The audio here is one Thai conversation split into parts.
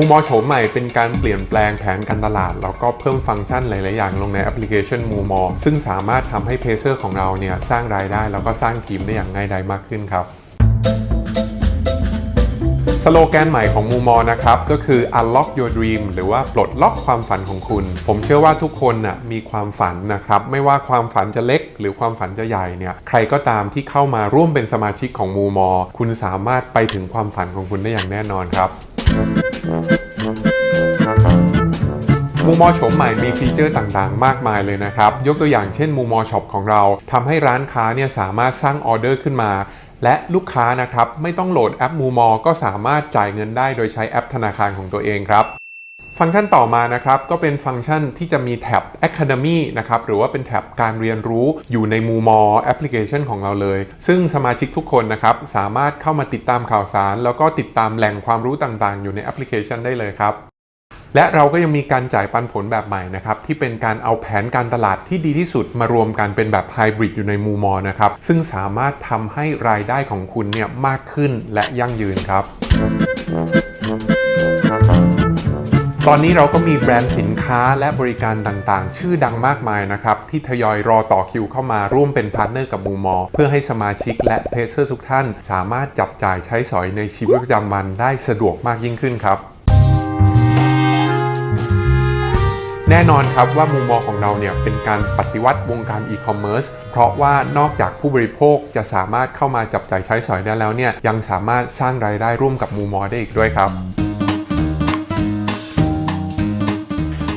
มูมอโฉมใหม่เป็นการเปลี่ยนแปลงแผนการตลาด แล้วก็เพิ่มฟังก์ชันหลาย ๆ อย่างลงในแอปพลิเคชันมูมอซึ่งสามารถทำให้เพเซอร์ของเราเนี่ยสร้างรายได้ แล้วก็สร้างทีมได้อย่างง่ายดายมากขึ้นครับสโลแกนใหม่ของมูมอนะครับ ก็คือ unlock your dream หรือว่าปลดล็อกความฝันของคุณ ผมเชื่อว่าทุกคนน่ะมีความฝันนะครับ ไม่ว่าความฝันจะเล็ก หรือความฝันจะใหญ่เนี่ยใครก็ตามที่เข้ามาร่วมเป็นสมาชิกของมูมอ คุณสามารถไปถึงความฝันของคุณได้อย่างแน่นอนครับ มูมอโฉมใหม่มีฟีเจอร์ต่างๆ มากมายเลยนะครับ ยกตัวอย่างเช่นมูมอช็อปของเราทำให้ร้านค้าเนี่ยสามารถสร้างออเดอร์ขึ้นมา และลูกค้านะครับ ไม่ต้องโหลดแอปมูมอก็สามารถจ่ายเงินได้โดยใช้แอปธนาคารของตัวเองครับ ฟังก์ชันต่อมานะครับก็เป็นฟังก์ชันที่จะมีแท็บ Academy นะครับหรือว่าเป็นแท็บการเรียนรู้อยู่ในมูมอแอปพลิเคชันของเราเลย ซึ่งสมาชิกทุกคนนะครับสามารถเข้ามาติดตามข่าวสาร แล้วก็ติดตามแหล่งความรู้ต่างๆ อยู่ในแอปพลิเคชันได้เลยครับและเราก็ยังมีการจ่ายปันผลแบบใหม่นะครับที่เป็นการเอาแผนการตลาดที่ดีที่สุดมารวมกันเป็นแบบไฮบริดอยู่ในมูมอนะครับซึ่งสามารถทำให้รายได้ของคุณเนี่ยมากขึ้นและยั่งยืนครับ ตอนนี้เราก็มีแบรนด์สินค้าและบริการต่างๆ ชื่อดังมากมายนะครับ ที่ทยอยรอต่อคิวเข้ามาร่วมเป็นพาร์ทเนอร์กับมูมอ เพื่อให้สมาชิกและเพเซอร์ทุกท่าน สามารถจับจ่ายใช้สอยในชีวิตประจำวันได้สะดวกมากยิ่งขึ้นครับแน่นอนครับว่ามุมมองของเราเนี่ยเป็นการปฏิวัติวงการอีคอมเมิร์ซเพราะว่านอกจากผู้บริโภคจะสามารถเข้ามาจับจ่ายใช้สอยได้แล้วเนี่ยยังสามารถสร้างรายได้ร่วมกับมูมอได้อีกด้วยครับ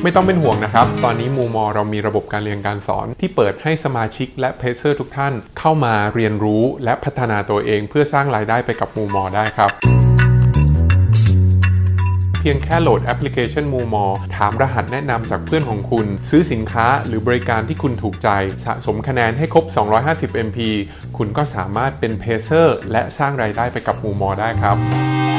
ไม่ต้องเป็นห่วงนะครับ ตอนนี้มูมอเรามีระบบการเรียนการสอน ที่เปิดให้สมาชิกและเพเซอร์ทุกท่านเข้ามาเรียนรู้และพัฒนาตัวเอง เพื่อสร้างรายได้ไปกับมูมอได้ครับเพียงแค่โหลดแอปพลิเคชันมูมอถามรหัสแนะนำจากเพื่อนของคุณ ซื้อสินค้าหรือบริการที่คุณถูกใจ สะสมคะแนนให้ครบ 250 MP คุณก็สามารถเป็นเพเซอร์ และสร้างรายได้ไปกับมูมอได้ครับ